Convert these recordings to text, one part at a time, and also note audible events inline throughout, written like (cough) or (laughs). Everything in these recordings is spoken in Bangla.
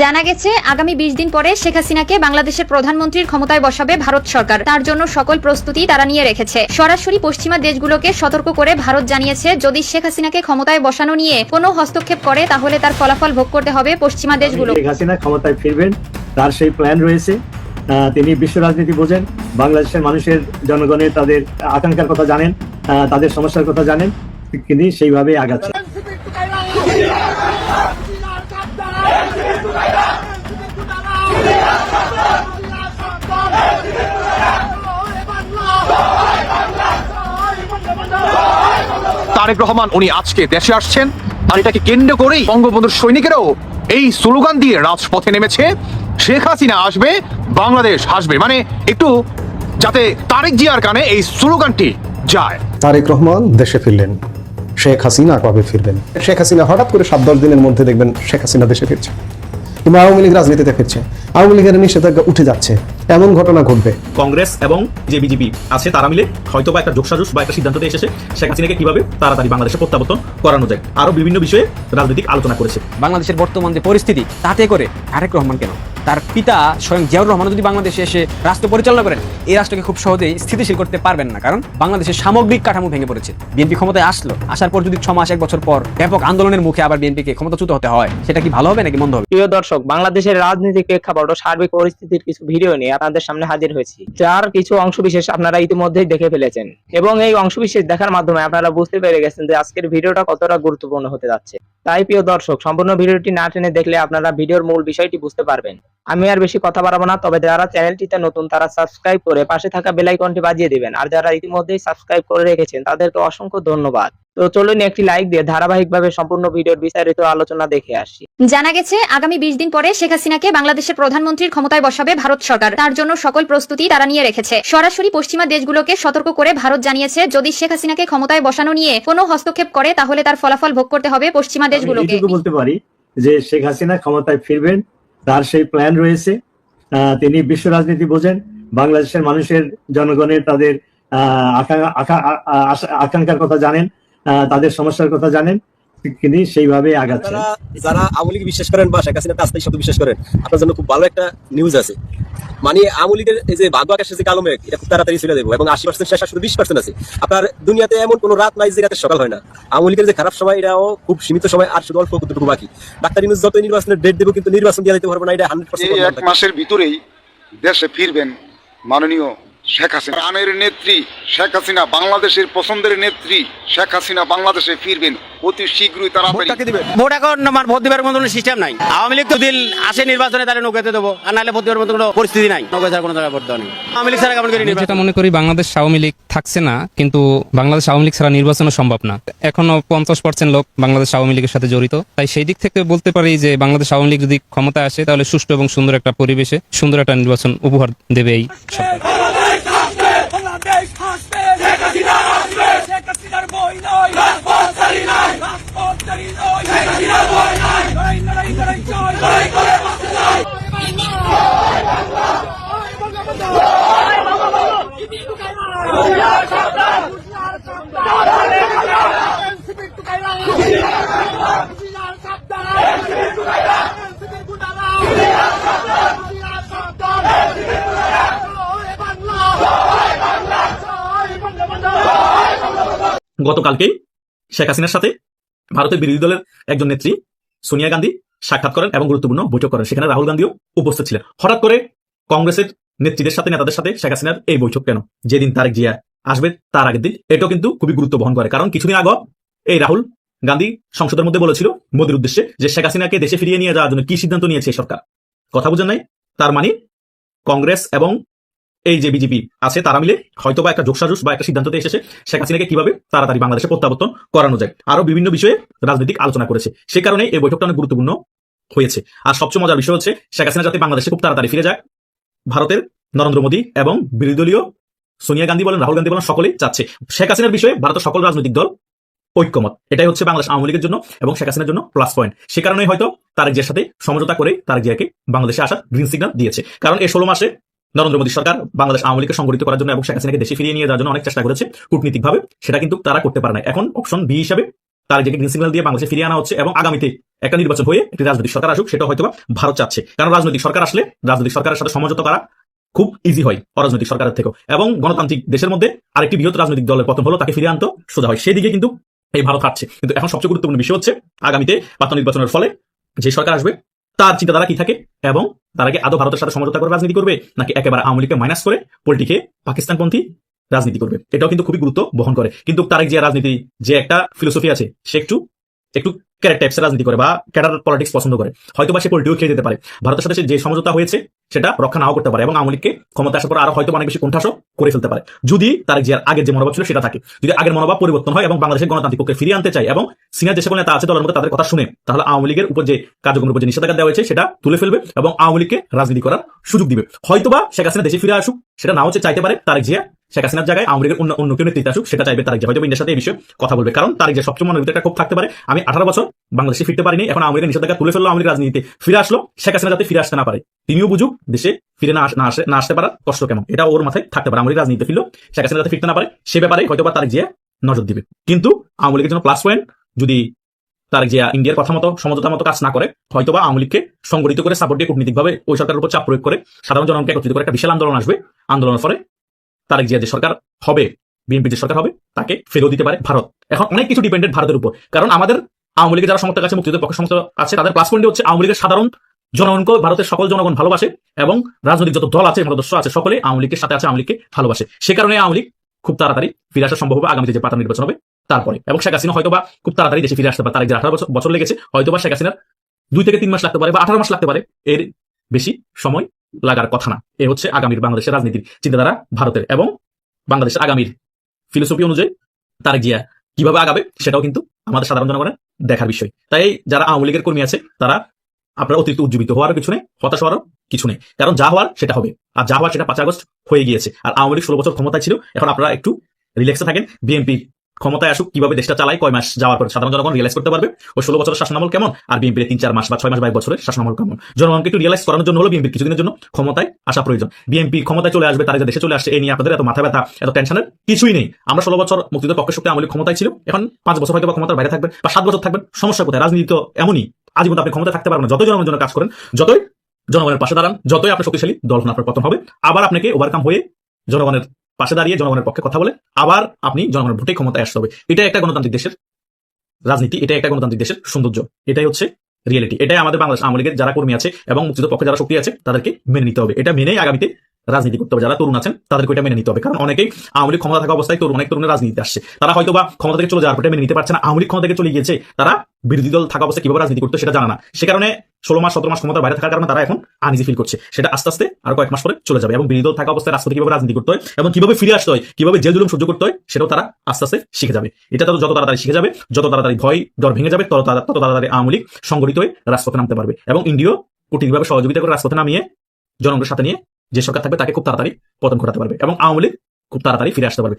জানা গেছে আগামী বিশ দিন পরে শেখ হাসিনাকে বাংলাদেশের প্রধানমন্ত্রীর ক্ষমতায় বসাবে ভারত সরকার। তার জন্য সকল প্রস্তুতি তারা নিয়ে রেখেছে। সরাসরি পশ্চিমা দেশগুলোকে সতর্ক করে ভারত জানিয়েছে যদি শেখ হাসিনাকে ক্ষমতায় বসানো নিয়ে কোনো হস্তক্ষেপ করে তাহলে তার ফলাফল ভোগ করতে হবে পশ্চিমা দেশগুলো। শেখ হাসিনা ক্ষমতায় ফিরবেন তার সেই প্ল্যান রয়েছে। তিনি বিশ্ব রাজনীতি বোঝেন বাংলাদেশের মানুষের জনগণের তাদের আকাঙ্ক্ষার কথা জানেন তাদের সমস্যার কথা জানেন তিনি সেইভাবে আগাচ্ছেন। তারেক রহমান, উনি আজকে দেশে আসছেন। আর এটাকে কেন্দ্র করেই বঙ্গবন্ধুর সৈনিকেরাও এই স্লোগান দিয়ে রাজপথে নেমেছে। শেখ হাসিনা আসবে, বাংলাদেশ আসবে মানে একটু যাতে তারেক জিয়ার কানে এই স্লোগানটি যায়। তারেক রহমান দেশে ফিরলেন, শেখ হাসিনা কবে ফিরবেন? শেখ হাসিনা হঠাৎ করে সাত, দশ দিনের মধ্যে দেখবেন শেখ হাসিনা দেশে ফিরছে। কিংবা আওয়ামী লীগ রাজনীতিতে ফিরছে। আওয়ামী লীগের নিষেধাজ্ঞা উঠে যাচ্ছে। এমন ঘটনা ঘটবে। কংগ্রেস এবং যে বিজেপি আছে তারা মিলে হয়তো বা একটা যোগসাজস বা একটা সিদ্ধান্ততে এসেছে শেখ হাসিনাকে কীভাবে তাড়াতাড়ি বাংলাদেশে প্রত্যাবর্তন করানো যায়। আরও বিভিন্ন বিষয়ে রাজনৈতিক আলোচনা করেছে। বাংলাদেশের বর্তমান যে পরিস্থিতি তাতে করে তারেক রহমান কেন? তার পিতা স্বয়ং জিয়াউর রহমান যদি বাংলাদেশে এসে রাষ্ট্র পরিচালনা করেন এই রাষ্ট্রকে খুব সহজেই স্থিতিশীল করতে পারবেন না। কারণ বাংলাদেশের সামগ্রিক কাঠামো ভেঙে পড়েছে। বিএনপি ক্ষমতায় আসলো আসার পর যদি ছ মাস এক বছর পর ব্যাপক আন্দোলনের মুখে আবার বিএনপিকে ক্ষমতাচ্যুত হতে হয় সেটা কি ভালো হবে নাকি মন্দ হবে? প্রিয় দর্শক বাংলাদেশের রাজনৈতিক প্রেক্ষাপট ও সার্বিক পরিস্থিতির কিছু ভিডিও নিয়ে আপনাদের সামনে হাজির হয়েছি। যার কিছু অংশবিশেষ আপনারা ইতিমধ্যেই দেখে ফেলেছেন। এবং এই অংশবিশেষ দেখার মাধ্যমে আপনারা বুঝতে পেরে গেছেন যে আজকের ভিডিওটা কতটা গুরুত্বপূর্ণ হতে যাচ্ছে। তাই প্রিয় দর্শক, সম্পূর্ণ ভিডিওটি না টেনে দেখলে আপনারা ভিডিওর মূল বিষয়টি বুঝতে পারবেন। আমি আর বেশি কথা বাড়াবো না, তবে যারা চ্যানেলটিতে নতুন তারা সাবস্ক্রাইব করে পাশে থাকা বেল আইকনটি বাজিয়ে দিবেন। আর যারা ইতিমধ্যেই সাবস্ক্রাইব করে রেখেছেন, তাদেরকে অসংখ্য ধন্যবাদ। তো চলুন একটি লাইক দিয়ে ধারাবাহিকভাবে সম্পূর্ণ ভিডিওর বিস্তারিত আলোচনা দেখে আসি। জানা গেছে আগামী বিশ দিন পরে শেখ হাসিনাকে বাংলাদেশের প্রধানমন্ত্রীর ক্ষমতায় বসাবে ভারত সরকার। তার জন্য সকল প্রস্তুতি তারা নিয়ে রেখেছে। সরাসরি পশ্চিমা দেশগুলোকে সতর্ক করে ভারত জানিয়েছে যদি শেখ হাসিনাকে ক্ষমতায় বসানো নিয়ে কোনো হস্তক্ষেপ করে তাহলে তার ফলাফল ভোগ করতে হবে পশ্চিমা দেশগুলোকে। বলতে পারি যে শেখ হাসিনা ক্ষমতায় ফিরবেন তার সেই প্ল্যান রয়েছে। আহ, তিনি বিশ্ব রাজনীতি বোঝেন বাংলাদেশের মানুষের জনগণের তাদের আকাঙ্ক্ষার কথা জানেন। তাদের সমস্যার কথা জানেন তিনি সেইভাবে আগাচ্ছেন। যারা আওয়ামী লীগ বিশ্বাস করেন বা শেখ হাসিনা আস্থায় শব্দ বিশ্বাস করেন আপনার জন্য খুব ভালো একটা নিউজ আছে। মানে আওয়ামী লীগের এই যে ভাগ্য আকাশে যে কালো মেঘ এটা খুব তাড়াতাড়ি ছেড়ে দেবো এবং আশি পার্সেন্ট শেষ শুধু বিশ পার্সেন্ট আছে। আপনার দুনিয়াতে এমন কোনো রাত নাই যে রাতে সকাল হয় না। আওয়ামী লীগের যে খারাপ সময় এটাও খুব সীমিত সময় আর শুধু অল্প কতটুকু বাকি। ডাক্তার নিউজ যত নির্বাচনের ডেট দেবো কিন্তু নির্বাচন দিয়ে দিতে পারব না এটা হান্ড্রেড এই এক মাসের ভিতরেই দেশে ফিরবেন মাননীয় শেখ হাসিনা প্রাণের নেত্রী শেখ হাসিনা বাংলাদেশের পছন্দের নেত্রী শেখ হাসিনা বাংলাদেশে ফিরবেন। অতি শীঘ্রই তাড়াতাড়ি ভোট এখন আমার ভোট দিবার মতো কোনো সিস্টেম নাই। আওয়ামী লীগ তো দিন আসে নির্বাচনে তাহলে নৌকাতে দেবো। আর নাহলে ভোট দেওয়ার মতো কোনো পরিস্থিতি নাই। নৌকা ছাড়া কোনো জায়গায় ভোট দেওয়া নেই। আওয়ামী লীগ ছাড়া কেমন করে নির্বাচন যেটা মনে করি বাংলাদেশ আওয়ামী লীগ থাকছে না কিন্তু বাংলাদেশ আওয়ামী লীগ ছাড়া নির্বাচনও সম্ভব না। এখনও পঞ্চাশ পার্সেন্ট লোক বাংলাদেশ আওয়ামী লীগের সাথে জড়িত। তাই সেই দিক থেকে বলতে পারি যে বাংলাদেশ আওয়ামী লীগ যদি ক্ষমতায় আসে তাহলে সুষ্ঠু এবং সুন্দর একটা পরিবেশে সুন্দর একটা নির্বাচন উপহার দেবে এই সরকার। গতকালকেই শেখ হাসিনার সাথে ভারতের বিরোধী দলের একজন নেত্রী সোনিয়া গান্ধী সাক্ষাৎ করেন এবং গুরুত্বপূর্ণ বৈঠক করেন। সেখানে রাহুল গান্ধীও উপস্থিত ছিলেন। হঠাৎ করে কংগ্রেসের নেত্রীদের সাথে, নেতাদের সাথে শেখ হাসিনার এই বৈঠক কেন? যেদিন তারেক জিয়া আসবে, তার আগের দিন। এটাও কিন্তু খুবই গুরুত্ব বহন করে। কারণ কিছুদিন আগে এই রাহুল গান্ধী সংসদের মধ্যে বলেছিল মোদীর উদ্দেশ্যে যে, শেখ হাসিনাকে দেশে ফিরিয়ে নিয়ে যাওয়ার জন্য কি সিদ্ধান্ত নিয়েছে সরকার? কথা বুঝেন নাই? তার মানে কংগ্রেস এবং এই যে বিজেপি আছে, তারা মিলে হয়তো বা একটা যোগসাজস বা একটা সিদ্ধান্ততে এসেছে শেখ হাসিনাকে কীভাবে তাড়াতাড়ি বাংলাদেশে প্রত্যাবর্তন করানো যায়। আরও বিভিন্ন বিষয়ে রাজনৈতিক আলোচনা করেছে। সে কারণে এই বৈঠকটা অনেক গুরুত্বপূর্ণ হয়েছে। আর সবচেয়ে মজার বিষয় হচ্ছে, শেখ হাসিনা যাতে বাংলাদেশে খুব তাড়াতাড়ি ফিরে যায়, ভারতের নরেন্দ্র মোদী এবং বিরোধী দলীয় সোনিয়া গান্ধী বলেন, রাহুল গান্ধী বলেন, সকলেই চাচ্ছে। শেখ হাসিনার বিষয়ে ভারতের সকল রাজনৈতিক দল ঐক্যমত। এটাই হচ্ছে বাংলাদেশ আওয়ামী লীগের জন্য এবং শেখ হাসিনার জন্য প্লাস পয়েন্ট সে কারণেই হয়তো তারেক জিয়ার সাথে সমঝোতা করে তারেক জিয়াকে বাংলাদেশে আসার গ্রিন সিগন্যাল দিয়েছে। কারণ এই ষোলো মাসে নরেন্দ্র মোদী সরকার বাংলাদেশ আওয়ামী লীগকে সংগঠিত করার জন্য এবং শেখ হাসিনাকে দেশে ফিরিয়ে নিয়ে যাওয়ার জন্য অনেক চেষ্টা করেছে কূটনীতিকভাবে, সেটা কিন্তু তারা করতে পারে না এখন অপশন বি হিসাবে তার যে গ্রিন সিগন্যাল দিয়ে বাংলাদেশে ফিরিয়ে আনা হচ্ছে এবং আগামীতে একটা নির্বাচন হয়ে একটি রাজনৈতিক সরকার আসুক, সেটা হয়তো ভারত চাচ্ছে। কারণ রাজনৈতিক সরকার আসলে রাজনৈতিক সরকারের সাথে সমঝোতা করা খুব ইজি হয় অরাজনৈতিক সরকারের থেকেও। এবং গণতান্ত্রিক দেশের মধ্যে আরেকটি বৃহৎ রাজনৈতিক দলের পতন হলো, তাকে ফিরিয়ে আনতো সোজা হয়। সেদিকে কিন্তু এই ভারত হাঁটছে। কিন্তু এখন সবচেয়ে গুরুত্বপূর্ণ বিষয় হচ্ছে, আগামীতে পাতা নির্বাচনের ফলে যে সরকার আসবে তার চিন্তাধারা কি থাকে? এবং তারা কি আদৌ ভারতের সাথে সমঝোতা করে রাজনীতি করবে? নাকি একেবারে আওয়ামী লীগকে মাইনাস করে পোল্টিকে পাকিস্তানপন্থী রাজনীতি করবে? এটাও কিন্তু খুবই গুরুত্ব বহন করে। কিন্তু তারেক যে রাজনীতি, যে একটা ফিলোসফি আছে, সে একটু একটু ক্যারেট রাজনীতি করে বা ক্যাডার পলিটিক্স পছন্দ করে। হয়তো বা সে পোল্টিও খেয়ে যেতে পারে। ভারতের সাথে যে সমঝোতা হয়েছে সেটা রক্ষা নাও করতে পারে এবং আওয়ামী লীগকে ক্ষমতা আসার পর আরও হয়তো অনেক বেশি কোণঠাসও করে ফেলতে পারে। যদি তার যে আগের যে মনোভাব ছিল সেটা থাকে। যদি আগের মনোভাব পরিবর্তন হয় এবং বাংলাদেশের গণতান্ত্রিক পক্ষে ফিরিয়ে আনতে চায় এবং সিনিয়র যে সকল নেতা আছে দলের মধ্যে তাদের কথা শুনে, তাহলে আওয়ামী লীগের উপর যে কার্যক্রমের উপর যে নিষেধাজ্ঞা দেওয়া হয়েছে সেটা তুলে ফেলবে এবং আওয়ামী লীগকে রাজনীতি করার সুযোগ দিবে। হয়তোবা শেখ হাসিনা দেশে ফিরে আসুক, সেটা নাও চাইতে পারে তারেক জিয়া, শেখ হাসিনার জায়গায় আওয়ামী লীগের অন্য অন্য কেউ নেতৃত্বে আসুক, সেটা চাইবে তারেক জিয়া। হয়তো ইন্ডিয়ার সাথে এই বিষয়ে কথা বলবে। কারণ তারেক যে সবচেয়ে মনের একটা ক্ষোভ থাকতে পারে। আমি আঠারো বছর বাংলাদেশে ফিরতে পারিনি, এখন আওয়ামী লীগের নিষেধাজ্ঞা তুলে ফেলল, আওয়ামী লীগ রাজনীতিতে ফিরে আসলো, শেখ হাসিনা যাতে ফিরে আসতে না পারে, তিনিও বুঝুক দেশে ফিরে না না আসে, না আসতে পারার কষ্ট কেমন? এটা ওর মাথায় থাকতে পারে। আওয়ামী লীগ রাজনীতিতে ফিরলো শেখ হাসিনা যাতে ফিরতে না পারে, সে ব্যাপারে হয়তো বা তারেক জিয়া নজর দিবে। কিন্তু আওয়ামী লীগের জন্য প্লাস পয়েন্ট যদি তারেক জিয়া ইন্ডিয়ার কথা মতো, সমঝোতার মতো কাজ না করে, হয়তোবা আওয়ামী লীগকে সংগঠিত করে সাপোর্ট দিয়ে কূটনীতিকভাবে ওই সরকারের উপর চাপ প্রয়োগ করে সাধারণ জনগণকে একত্রিত করে একটা বিশাল আন্দোলন আসবে। আন্দোলনের ফলে তারেক জিয়া যে সরকার হবে বিএনপি যে সরকার হবে, তাকে ফেরত দিতে পারে ভারত। এখন অনেক কিছু ডিপেন্ডেন্ট ভারতের উপর। কারণ আমাদের আওয়ামী লীগের যারা সমর্থক আছে, মুক্তিযুদ্ধের পক্ষে সমর্থক আছে, তাদের প্লাস পয়েন্ট হচ্ছে আওয়ামী লীগের সাধারণ জনগণকে ভারতের সকল জনগণ ভালোবাসে এবং রাজনৈতিক যত দল আছে, মতদর্শ আছে, সকলে আওয়ামী লীগের সাথে আছে, আওয়ামী লীগকে ভালোবাসে। সে কারণে আওয়ামী লীগ খুব তাড়াতাড়ি ফিরে আসা সম্ভব হবে আগামীতে যে পাতা নির্বাচন হবে তারপরে। এবং শেখ হাসিনা হয়তোবা খুব তাড়াতাড়ি দেশে ফিরে আসতে পারে, তার আঠারো বছর লেগেছে, হয়তোবা শেখ হাসিনার দুই থেকে তিন মাস লাগতে পারে বা আঠারো মাস লাগতে পারে। এর বেশি সময় লাগার কথা না। এ হচ্ছে আগামীর বাংলাদেশের রাজনীতির চিন্তাধারা ভারতের এবং বাংলাদেশের আগামীর। ফিলোসফি অনুযায়ী তারেক জিয়া কীভাবে আগাবে, সেটাও কিন্তু আমাদের সাধারণ জনগণের দেখার বিষয়। তাই যারা আওয়ামী লীগের কর্মী আছে, তারা আপনারা অতিরিক্ত উজ্জীবিত হওয়ার কিছু নেই হতাশ হওয়ার কিছু নেই। কারণ যা হওয়ার সেটা হবে। আর যা হওয়ার সেটা পাঁচ আগস্ট হয়ে গিয়েছে। আর আওয়ামী লীগ ষোলো বছর ক্ষমতায় ছিল। এখন আপনারা একটু রিল্যাক্সে থাকেন। বিএনপি ক্ষমতায় আসুক, কীভাবে দেশটা চালায়, কয় মাস যাওয়ার পর সাধারণ জনগণ রিয়েলাইজ করতে পারবে? ওই ষোলো বছরের শাসনামল কেমন? আর বিএনপির তিন, চার মাস বা ছয় মাস বা এক বছরের শাসনামল কেমন? জনগণকে একটু রিয়েলাইজ করানোর জন্য হলো বিএনপির কিছুদিনের জন্য ক্ষমতায় আসা প্রয়োজন। বিএনপি ক্ষমতায় চলে আসবে, তারা দেশে চলে আসছে এই নিয়ে আপনাদের এত মাথা ব্যথা, এত টেনশনের কিছুই নেই। আমরা ষোলো বছর মুক্তিযুদ্ধের পক্ষে শক্তি আমলি ক্ষমতায় ছিল এখন পাঁচ বছর হয়তো ক্ষমতার বাইরে থাকবেন, বা সাত বছর থাকবেন, সমস্যা কোথায়? রাজনীতি তো এমনই, আজীবন আপনি ক্ষমতা থাকতে পারবেন না। যতই জনগণের জন্য কাজ করেন, যতই জনগণের পাশে দাঁড়ান, যতই আপনার শক্তিশালী, দল আপনার পতন হবে, আবার আপনাকে ওভারকাম হয়ে জনগণের পাশে দাঁড়িয়ে জনগণের পক্ষে কথা বলে, আবার আপনি জনগণের ভোটে ক্ষমতায় আসতে হবে। এটা একটা গণতান্ত্রিক দেশের রাজনীতি, এটা একটা গণতান্ত্রিক দেশের সৌন্দর্য, এটাই হচ্ছে রিয়েলিটি এটাই আমাদের বাংলাদেশ আওয়ামী লীগের যারা কর্মী আছে এবং মুক্তিযুদ্ধ পক্ষে যারা শক্তি আছে, তাদেরকে মেনে নিতে হবে। এটা মেনেই আগামীতে রাজনীতি করতে হবে। যারা তরুণ আছেন, তাদেরকে এটা মেনে নিতে হবে। কারণ অনেকেই আওয়ামী লীগ ক্ষমতা থাকা অবস্থায় তরুণ, অনেক তরুণের রাজনীতি আসছে। তারা হয়তো বা ক্ষমতা থেকে চলে যাওয়ার পর মেনে নিতে পারছে না। আওয়ামী লীগ ক্ষমতা থেকে চলে গিয়েছে, তারা বিরোধী দল থাকা অবস্থায় কীভাবে রাজনীতি করতে সেটা জানা না। সে কারণে ষোলো মাস, সতেরো মাস ক্ষমতার বাইরে থাকার কারণে তারা এখন আনইজি ফিল করছে। সেটা আস্তে আস্তে আরও কয়েক মাস পরে চলে যাবে এবং বিরোধী দল থাকা অবস্থায় রাস্তাতে কীভাবে রাজনীতি করতে হয় এবং কীভাবে ফিরে আসতে হয়, কীভাবে জেল জুলুম সহ্য করতে হয়, সেটাও তারা আস্তে আস্তে শিখে যাবে। এটা তারা যত তাড়াতাড়ি শিখে যাবে, যত তাড়াতাড়ি ভয়, ডর ভেঙে যাবে, তত তত তাড়াতাড়ি আওয়ামী লীগ সংগঠিত হয়ে রাজপথে নামতে পারবে এবং ইন্ডিয়াও কঠিনভাবে সহযোগিতা করে রাজপথে নামিয়ে জনগণের সাথে নিয়ে যে সরকার থাকবে তাকে খুব তাড়াতাড়ি পতন ঘটাতে পারবে এবং আওয়ামী লীগ খুব তাড়াতাড়ি ফিরে আসতে পারবে।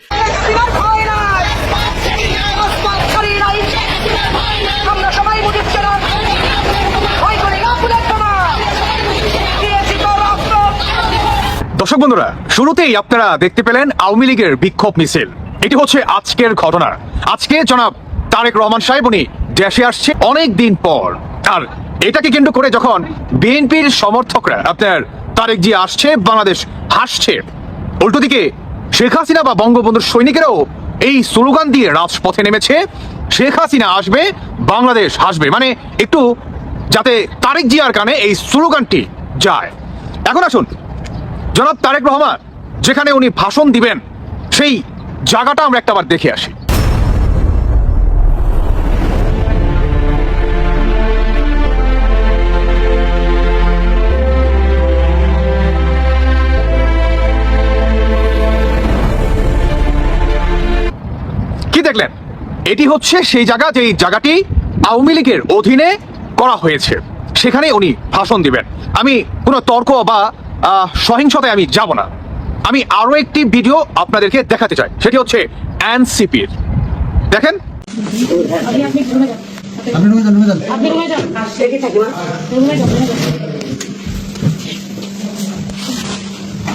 দর্শক বন্ধুরা, শুরুতেই আপনারা দেখতে পেলেন আওয়ামী লীগের বিক্ষোভ মিছিল। এটি হচ্ছে আজকের ঘটনা। আজকে জনাব তারেক রহমান সাহেব, উনি দেশে আসছে অনেক দিন পর। আর এটাকে কেন্দ্র করে যখন বিএনপির সমর্থকরা, আপনার তারেক জি আসছে, বাংলাদেশ হাসছে, উল্টো দিকে শেখ হাসিনা বা বঙ্গবন্ধুর সৈনিকেরাও এই স্লোগান দিয়ে রাজপথে নেমেছে, শেখ হাসিনা আসবে, বাংলাদেশ হাসবে। মানে একটু যাতে তারেক জিয়ার কানে এই স্লোগানটি যায়। এখন আসুন জনাব তারেক রহমান, যেখানে উনি ভাষণ দিবেন, সেই জায়গাটা আমরা একটাবার দেখে আসি। কি দেখলেন? এটি হচ্ছে সেই জায়গা যেই জায়গাটি আওয়ামী লীগের অধীনে করা হয়েছে। সেখানে উনি ভাষণ দিবেন। আমি কোনো তর্ক বা সহিংসতায় আমি যাব না। আমি আরও একটি ভিডিও আপনাদেরকে দেখাতে চাই। সেটি হচ্ছে এনসিপির। দেখেন।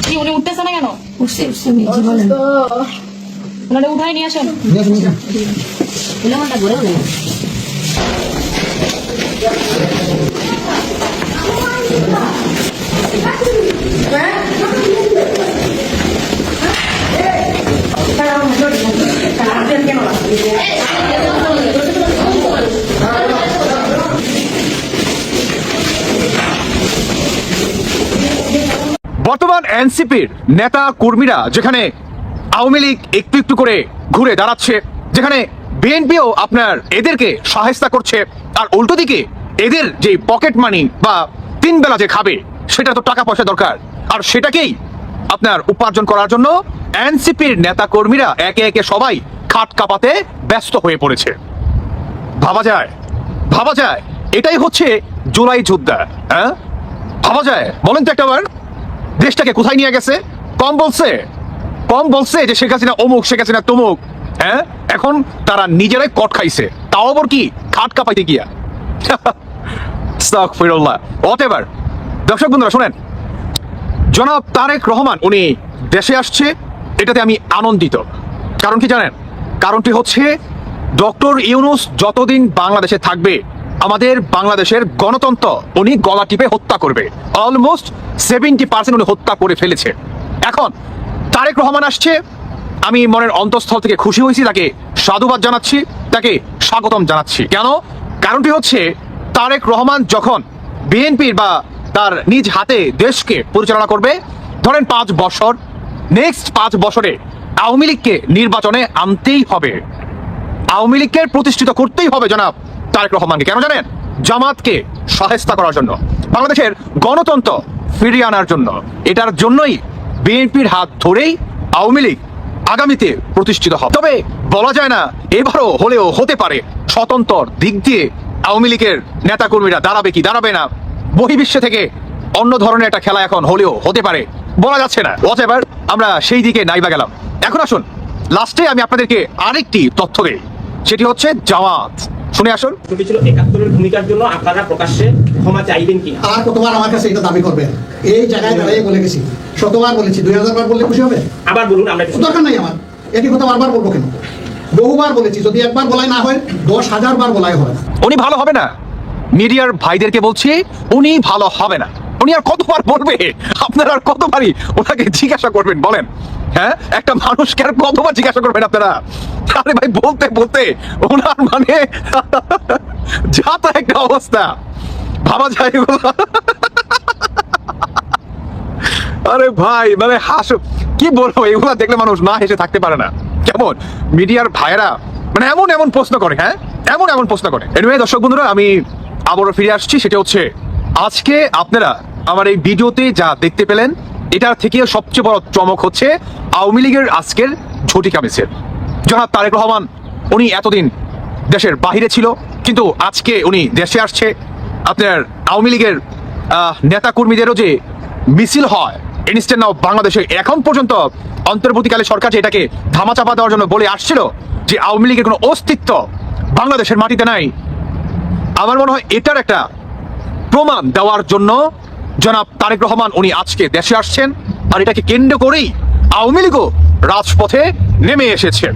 কি উনি উঠতেছে না কেন? উঠছে উঠছে উঠাই নিয়ে আসেন। বর্তমান এনসিপির নেতা কর্মীরা যেখানে আওয়ামী লীগ একটু একটু করে ঘুরে দাঁড়াচ্ছে, যেখানে বিএনপিও আপনার এদেরকে সহায়তা করছে, আর উল্টো দিকে এদের যে পকেট মানি বা তিন বেলা যে খাবে সেটা তো টাকা পয়সা দরকার। আর সেটাকেই আপনার উপার্জন করার জন্য এনসিপির নেতা কর্মীরা একে একে সবাই খাট কাপাতে ব্যস্ত হয়ে পড়েছে। ভাবা যায় ভাবা যায়। এটাই হচ্ছে জুলাই যোদ্ধা হ্যাঁ? ভাবা যায়। বলেন তো একটাবার দেশটাকে কোথায় নিয়ে গেছে? কম বলছে কম বলছে যে শেখ হাসিনা অমুক, শেখ হাসিনা তমুক হ্যাঁ? এখন তারা নিজেরাই কট খাইছে। তাও আবার কি? খাট কাপাইতে গিয়া। (laughs) হোয়াটএভার দর্শক বন্ধুরা, শুনেন। জনাব তারেক রহমান, উনি দেশে আসছে, এটাতে আমি আনন্দিত। কারণ কি জানেন? কারণটি হচ্ছে, ডক্টর ইউনুস যতদিন বাংলাদেশে থাকবে, আমাদের বাংলাদেশের গণতন্ত্র উনি গলা টিপে হত্যা করবে। অলমোস্ট সেভেন্টি পার্সেন্ট উনি হত্যা করে ফেলেছে। এখন, তারেক রহমান আসছে, আমি মনের অন্তঃস্থল থেকে খুশি হয়েছি, তাকে সাধুবাদ জানাচ্ছি, তাকে স্বাগতম জানাচ্ছি। কেন? কারণটি হচ্ছে, তারেক রহমান যখন বিএনপির বা তার নিজ হাতে দেশকে পরিচালনা করবে। ধরেন পাঁচ বছর নেক্সট পাঁচ বছরে আওয়ামী লীগকে নির্বাচনে আনতেই হবে। আওয়ামী লীগকে প্রতিষ্ঠিত করতেই হবে জনাব তারেক রহমানকে। কেন জানেন? জামাতকে সহায়তা করার জন্য। বাংলাদেশের গণতন্ত্র ফিরিয়ে আনার জন্য। এটার জন্যই বিএনপির হাত ধরেই আওয়ামী লীগ আগামীতে প্রতিষ্ঠিত হবে। তবে বলা যায় না, এবারও হলেও হতে পারে। স্বতন্ত্র দিক দিয়ে আওয়ামী লীগের নেতাকর্মীরা দাঁড়াবে কি দাঁড়াবে না বহির্বিশ্বে থেকে অন্য ধরনের একটা খেলা এখন হলেও হতে পারে। বলা যাচ্ছে না। এবার আমরা সেই দিকে নাইবা গেলাম। এখন আসুন লাস্টে আমি আপনাদেরকে আরেকটি তথ্য দেই। সেটি হচ্ছে জামাত। শুনে আসুন। ছবি ছিল একাত্তরের ভূমিকার জন্য আপনারা প্রকাশ্যে ক্ষমা চাইবেন কিনা? আর কতবার আমার কাছে এটা দাবি করবেন। এই জায়গায় দাঁড়িয়ে বলে গেছি। শতবার বলেছি। দুই হাজার বার বললে খুশি হবে? আবার বলুন আমরা দরকার নাই আমার। একই কথা বারবার বলব কেন? বহুবার বলেছি যদি একবার বলাই না হয় দশ হাজার বার বলাই হবে না উনি ভালো হবে না? মিডিয়ার ভাইদেরকে বলছি, উনি ভালো হবে না। উনি আর কতবার বলবে? আপনারা আর কতবারই ওনাকে জিজ্ঞাসা করবেন, বলেন। হ্যাঁ? একটা মানুষকে আর কতবার জিজ্ঞাসা করবেন আপনারা? আরে ভাই, বলতে বলতে, ওনার মানে (laughs) যা তা একটা অবস্থা। ভাবা যায় আরে ভাই মানে হাসো, কি বলব, এগুলা দেখলে মানুষ না হেসে থাকতে পারে না। কেমন? মিডিয়ার ভাইয়েরা মানে এমন এমন প্রশ্ন করে হ্যাঁ? এমন এমন প্রশ্ন করে। এনিওয়ে দর্শক বন্ধুরা, আমি আবারও ফিরে আসছি সেটা হচ্ছে আজকে আপনারা আমার এই ভিডিওতে যা দেখতে পেলেন এটার থেকে সবচেয়ে বড় চমক হচ্ছে আওয়ামী লীগের আজকের ঝটিকা মিছিল জনাব তারেক রহমান উনি এতদিন দেশের বাহিরে ছিল কিন্তু আজকে উনি দেশে আসছে। আপনার আওয়ামী লীগের আহ, নেতাকর্মীদেরও যে মিছিল হয় ইনস্ট্যান্ট নাও বাংলাদেশে এখন পর্যন্ত অন্তর্বর্তীকালে সরকার যে এটাকে ধামাচাপা দেওয়ার জন্য বলে আসছিল যে আওয়ামী লীগের কোনো অস্তিত্ব বাংলাদেশের মাটিতে নাই আমার মনে হয় এটার একটা প্রমাণ দেওয়ার জন্য জনাব তারেক রহমান উনি আজকে দেশে আসছেন আর এটাকে কেন্দ্র করেই আওয়ামী লীগও রাজপথে নেমে এসেছে।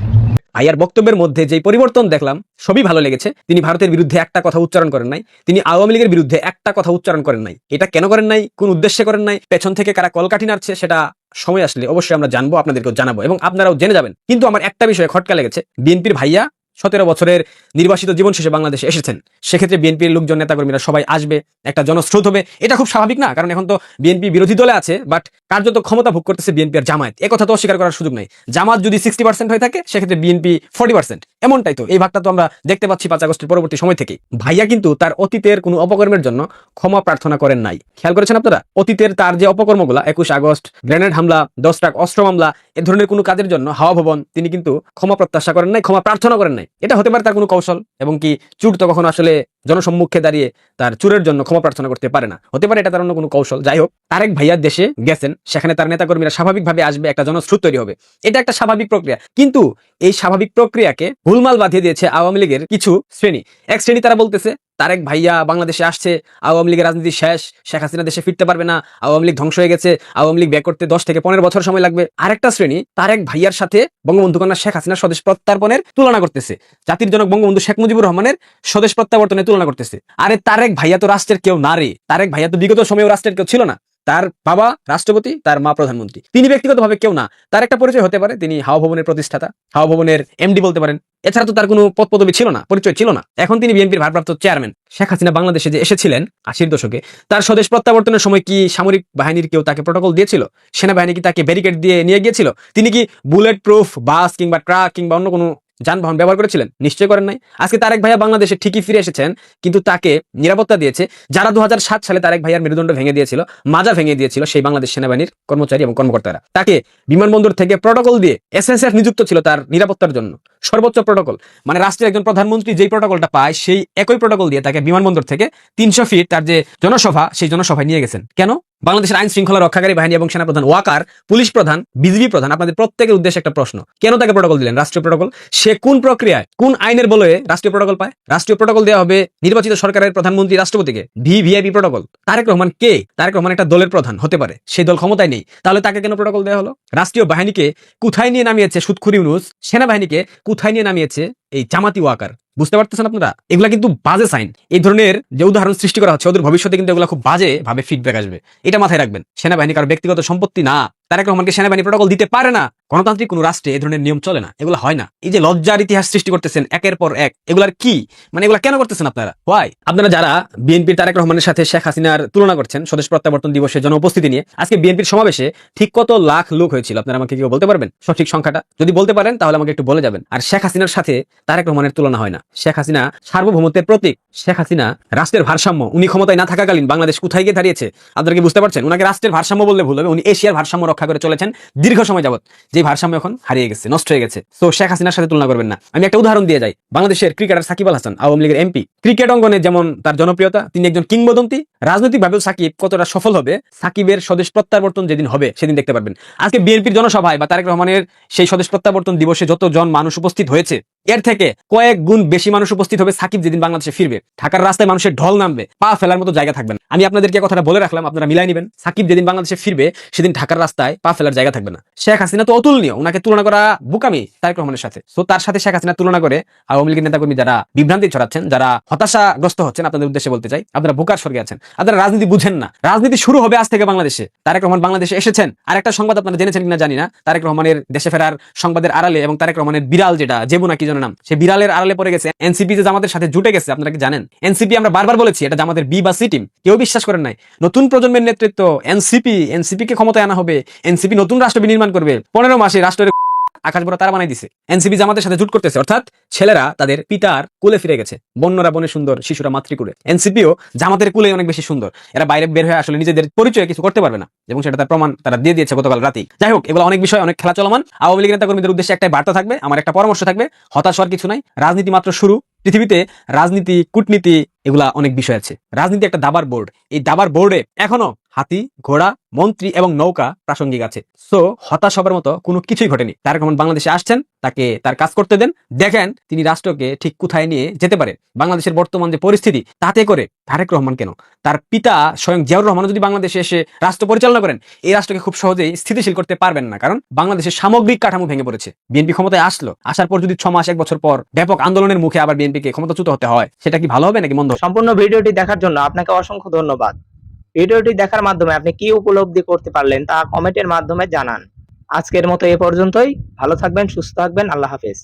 ভাইয়ার বক্তব্যের মধ্যে যে পরিবর্তন দেখলাম, সবই ভালো লেগেছে। তিনি ভারতের বিরুদ্ধে একটা কথা উচ্চারণ করেন নাই। তিনি আওয়ামী লীগের বিরুদ্ধে একটা কথা উচ্চারণ করেন নাই। এটা কেন করেন নাই? কোন উদ্দেশ্যে করেন নাই? পেছন থেকে কারা কলকাঠি নাড়ছে, সেটা সময় আসলে অবশ্যই আমরা জানব, আপনাদেরকেও জানাব এবং আপনারাও জেনে যাবেন। কিন্তু আমার একটা বিষয়ে খটকা লেগেছে। বিএনপির ভাইয়া সতেরো বছরের নির্বাসিত জীবন শেষে বাংলাদেশে এসেছেন। সেক্ষেত্রে বিএনপির লোকজন, নেতাকর্মীরা সবাই আসবে, একটা জনস্রোত হবে। এটা খুব স্বাভাবিক না, কারণ এখন তো বিএনপি বিরোধী দলে আছে বাট কার্যত ক্ষমতা ভোগ করতেছে বিএনপি আর জামায়াত। এ কথা তো অস্বীকার করার সুযোগ নাই। জামাত যদি সিক্সটি পার্সেন্ট হয়ে থাকে, সেক্ষেত্রে বিএনপি ফর্টি পার্সেন্ট এমনটাই তো, এই ভাগটা তো আমরা দেখতে পাচ্ছি পাঁচ আগস্টের পরবর্তী সময় থেকে ভাইয়া কিন্তু তার অতীতের কোনো অপকর্মের জন্য ক্ষমা প্রার্থনা করেন নাই। খেয়াল করেছেন আপনারা? অতীতের তার যে অপকর্মগুলা, একুশ আগস্ট, গ্রেনেড হামলা, দশ ট্রাক অস্ত্র মামলা, এ ধরনের কোনো কাজের জন্য হাওয়া ভবন, তিনি কিন্তু ক্ষমা প্রত্যাশা করেন নাই, ক্ষমা প্রার্থনা করেন নাই। এটা হতে পারে তার কোনো কৌশল এবং কি চুর তো কখনো আসলে জনসম্মুখে দাঁড়িয়ে তার চুরের জন্য ক্ষমা প্রার্থনা করতে পারে না। হতে পারে এটা তার অন্য কোনো কৌশল। যাই হোক, তারেক ভাইয়া দেশে গেছেন, সেখানে তার নেতাকর্মীরা স্বাভাবিকভাবে আসবে, একটা জনস্রোত তৈরি হবে। এটা একটা স্বাভাবিক প্রক্রিয়া। কিন্তু এই স্বাভাবিক প্রক্রিয়াকে ভুলমাল বাঁধিয়ে দিয়েছে আওয়ামী লীগের কিছু শ্রেণি। এক শ্রেণি তারা বলতেছে তারেক ভাইয়া বাংলাদেশে আসছে, আওয়ামী লীগের রাজনীতি শেষ, শেখ হাসিনা দেশে ফিরতে পারবে না, আওয়ামী লীগ ধ্বংস হয়ে গেছে, আওয়ামী লীগ ব্যাক করতে দশ থেকে পনেরো বছর সময় লাগবে। আরেকটা শ্রেণি, তারেক ভাইয়ার সাথে বঙ্গবন্ধু কন্যা শেখ হাসিনার স্বদেশ প্রত্যার্পণের তুলনা করতেছে। জাতির জনক বঙ্গবন্ধু শেখ মুজিবুর রহমানের স্বদেশ প্রত্যাবর্তনের তুলনা করতেছে। আরে তারেক ভাইয়া তো রাষ্ট্রের কেউ না রে। তারেক ভাইয়া তো বিগত সময়েও রাষ্ট্রের কেউ ছিল না। তার বাবা রাষ্ট্রপতি, তার মা প্রধানমন্ত্রী। তিনি ব্যক্তিগতভাবে কেউ না। তার একটা পরিচয় হতে পারে, তিনি হাওয়া ভবনের প্রতিষ্ঠাতা হাওয়া ভবনের এমডি বলতে পারেন। এছাড়া তো তার কোনো পদ পদবি ছিল না, পরিচয় ছিল না। এখন তিনি বিএনপির ভারপ্রাপ্ত চেয়ারম্যান। শেখ হাসিনা বাংলাদেশে যে এসেছিলেন আশির দশকে, তার স্বদেশ প্রত্যাবর্তনের সময় কি সামরিক বাহিনীর কেউ তাকে প্রোটোকল দিয়েছিল? সেনাবাহিনী কি তাকে ব্যারিকেড দিয়ে নিয়ে গিয়েছিল? তিনি কি বুলেট প্রুফ বাস কিংবা ট্রাক কিংবা অন্য কোনো যানবাহন ব্যবহার করেছিলেন? নিশ্চয় করেন নাই। আজকে তারেক ভাইয়া বাংলাদেশে ঠিকই ফিরে এসেছেন, কিন্তু তাকে নিরাপত্তা দিয়েছে। যারা দু সালে তারেক ভাইয়ার মেরুদণ্ড ভেঙে দিয়েছিল, মাজা ভেঙে দিয়েছিল, সেই বাংলাদেশ সেনাবাহিনীর কর্মচারী এবং কর্মকর্তারা। তাকে বিমানবন্দর থেকে প্রোটোকল দিয়ে এসএসএফ নিযুক্ত ছিল তার নিরাপত্তার জন্য। সর্বোচ্চ প্রোটোকল মানে রাষ্ট্রের একজন প্রধানমন্ত্রী যেই প্রোটোকলটা পায়, সেই একই প্রোটোকল দিয়ে তাকে বিমানবন্দর থেকে তিনশো ফিট তার যে জনসভা, সেই জনসভায় নিয়ে গেছেন। কেন? বাংলাদেশের আইন শৃঙ্খলা রক্ষাকারী বাহিনী এবং সেনাপ্রধান ওয়াকার, পুলিশ প্রধান, বিজিবি প্রধান, আপনাদের প্রত্যেকের উদ্দেশ্যে একটা প্রশ্ন। কেন তাকে প্রোটোকল দিলেন? রাষ্ট্রীয় প্রোটোকল সে কোন প্রক্রিয়ায়, কোন আইনের বলে রাষ্ট্রীয় প্রোটোকল পায়? রাষ্ট্রীয় প্রোটোকল দেওয়া হবে নির্বাচিত সরকারের প্রধানমন্ত্রী রাষ্ট্রপতিকে, V VIP protocol Tarek Rahman কে? তারেক রহমান একটা দলের প্রধান, হতে পারে। সেই দল ক্ষমতায় নেই। তাহলে তাকে কেন প্রোটোকল দেওয়া হলো? রাষ্ট্রীয় বাহিনীকে কোথায় নিয়ে নামিয়েছে সুৎখুরি ইউনুস? সেনাবাহিনীকে কোথায় নিয়ে নামিয়েছে এই জামাতি ওয়াকার, বুঝতে পারতেছেন আপনারা? এগুলা কিন্তু বাজে সাইন এই ধরনের যে উদাহরণ সৃষ্টি করা হচ্ছে, ওদের ভবিষ্যতে কিন্তু এগুলো খুব বাজে ভাবে ফিডব্যাক আসবে। এটা মাথায় রাখবেন। সেনাবাহিনী কারও ব্যক্তিগত সম্পত্তি না। তারেক রহমানকে সেনাবাহিনী প্রোটোকল দিতে পারে না। গণতান্ত্রিক কোনো রাষ্ট্রে এই ধরনের নিয়ম চলে না, এগুলো হয় না। এই যে লজ্জার ইতিহাস সৃষ্টি করতেছেন একের পর এক, এগুলার কি? মানে এগুলা কেন করতেছেন আপনারা? হোয়াই আপনারা যারা বিএনপির তারেক রহমানের সাথে শেখ হাসিনার তুলনা করছেন, স্বদেশ প্রত্যাবর্তন দিবসের জন্য উপস্থিতি নিয়ে, আজকে বিএনপির সমাবেশে ঠিক কত লাখ লোক হয়েছিল? আপনারা আমাকে কেউ বলতে পারবেন? সঠিক সংখ্যাটা? যদি বলতে পারেন, তাহলে আমাকে একটু বলে যাবেন। আর শেখ হাসিনার সাথে তারেক রহমানের তুলনা হয় না। শেখ হাসিনা সার্বভৌমত্বের প্রতীক। শেখ হাসিনা রাষ্ট্রের ভারসাম্য, উনি ক্ষমতায় না থাকাকালীন বাংলাদেশ কোথায় গিয়ে দাঁড়িয়েছে? আপনারা কি বুঝতে পারছেন? ওনাকে রাষ্ট্রের ভারসাম্য বললে ভুল হবে। উনি এশিয়ার ভারসাম্য রক্ষা করে চলেছেন দীর্ঘ সময় যাবত যে ভারসাম্য এখন হারিয়ে গেছে, নষ্ট হয়ে গেছে। তো শেখ হাসিনার সাথে তুলনা করবেন না। আমি একটা উদাহরণ দিয়ে যাই। বাংলাদেশের ক্রিকেটার সাকিব আল হাসান, আওয়ামী লীগের এমপি। ক্রিকেট অঙ্গনে যেমন তার জনপ্রিয়তা, তিনি একজন কিংবদন্তি। রাজনৈতিকভাবেও সাকিব কতটা সফল হবে, সাকিবের স্বদেশ প্রত্যাবর্তন যেদিন হবে, সেদিন দেখতে পারবেন। আজকে বিএনপির জনসভায় বা তারেক রহমানের সেই স্বদেশ প্রত্যাবর্তন দিবসে যত জন মানুষ উপস্থিত হয়েছে এর থেকে কয়েক গুণ বেশি মানুষ উপস্থিত হবে সাকিব যেদিন বাংলাদেশে ফিরবে। ঢাকার রাস্তায় মানুষের ঢল নামবে, পা ফেলার মতো জায়গা থাকবে না। আমি আপনাদেরকে কথাটা বলে রাখলাম, আপনারা মিলাই নেবেন। সাকিব যেদিন বাংলাদেশে ফিরবে, সেদিন ঢাকার রাস্তায় পা ফেলার জায়গা থাকবে না। শেখ হাসিনা তো অতুলনীয় ওনাকে তুলনা করা বুকামি তারেক রহমানের সাথে। তো তার সাথে শেখ হাসিনা তুলনা করে আওয়ামী লীগের নেতাকর্মী যারা বিভ্রান্তি ছড়াচ্ছেন, যারা হতাশাগ্রস্ত হচ্ছেন, আপনাদের উদ্দেশ্যে বলতে চাই, আপনারা বুকার স্বর্গে আছেন। আপনারা রাজনীতি বুঝেন না, রাজনীতি শুরু হবে আজ থেকে বাংলাদেশে। তারেক রহমান বাংলাদেশে এসেছেন। আর একটা সংবাদ আপনারা জেনেছেন কিনা জানি না। তারেক রহমানের দেশে ফেরার সংবাদের আড়ালে এবং তারেক রহমানের বিড়াল যেটা জেবু নাকি যেন নাম। সে বিড়ালের আড়ালে পড়ে গেছে। এনসিপি যে জামাতের সাথে জুটে গেছে, আপনারা কি জানেন? এনসিপি আমরা বারবার বলেছি, এটা জামাতের বি বা সি টিম কেউ বিশ্বাস করেন নাই। নতুন প্রজন্মের নেতৃত্ব এনসিপি এনসিপি কে ক্ষমতায় আনা হবে। এনসিপি নতুন রাষ্ট্র বিনির্মাণ করবে। পনেরো মাসে রাষ্ট্রের আকাশ বড় তারা বানাই দিছে। এনসিপি জামাতের সাথে জুট করতেছে। অর্থাৎ ছেলেরা তাদের পিতার কুলে ফিরে গেছে। বন্যরা বনে সুন্দর, শিশুরা মাতৃকুলে। এনসিপিও জামাতের কুলে অনেক বেশি সুন্দর। এরা বাইরে বের হয়ে আসলে নিজেদের পরিচয় কিছু করতে পারবে না। এবং সেটা তার প্রমাণ তারা দিয়ে দিয়েছে গতকাল রাতেই। যাই হোক, এগুলো অনেক বিষয়, অনেক খেলা চলমান। আওয়ামী লীগ নেতা কর্মীদের উদ্দেশ্যে একটাই বার্তা থাকবে, আমার একটা পরামর্শ থাকবে। হতাশ হওয়ার কিছু নাই। রাজনীতি মাত্র শুরু। পৃথিবীতে রাজনীতি, কূটনীতি এগুলা অনেক বিষয় আছে। রাজনীতি একটা দাবার বোর্ড। এই দাবার বোর্ডে এখনও হাতি, ঘোড়া, মন্ত্রী এবং নৌকা প্রাসঙ্গিক আছে। সো হতাশ হবার মতো কোনো কিছুই ঘটেনি। তারেক রহমান বাংলাদেশে আসছেন, তাকে তার কাজ করতে দেন। দেখেন তিনি রাষ্ট্রকে ঠিক কোথায় নিয়ে যেতে পারে। বাংলাদেশের বর্তমান যে পরিস্থিতি, তাতে করে তারেক রহমান কেন? তার পিতা স্বয়ং জিয়াউর রহমান যদি বাংলাদেশে এসে রাষ্ট্র পরিচালনা করেন, এই রাষ্ট্রকে খুব সহজেই স্থিতিশীল করতে পারবেন না। কারণ বাংলাদেশের সামগ্রিক কাঠামো ভেঙে পড়েছে। বিএনপি ক্ষমতায় আসলো। আসার পর যদি ছ মাস এক বছর পর ব্যাপক আন্দোলনের মুখে আবার বিএনপিকে ক্ষমতাচ্যুত হতে হয়, সেটা কি ভালো হবে নাকি মন্দ সম্পূর্ণ ভিডিওটি দেখার জন্য আপনাকে অসংখ্য ধন্যবাদ। ভিডিওটি দেখার মাধ্যমে আপনি কি উপলব্ধি করতে পারলেন তা কমেন্টের মাধ্যমে জানান। আজকের মতো এ পর্যন্তই, ভালো থাকবেন, সুস্থ থাকবেন, আল্লাহ হাফেজ।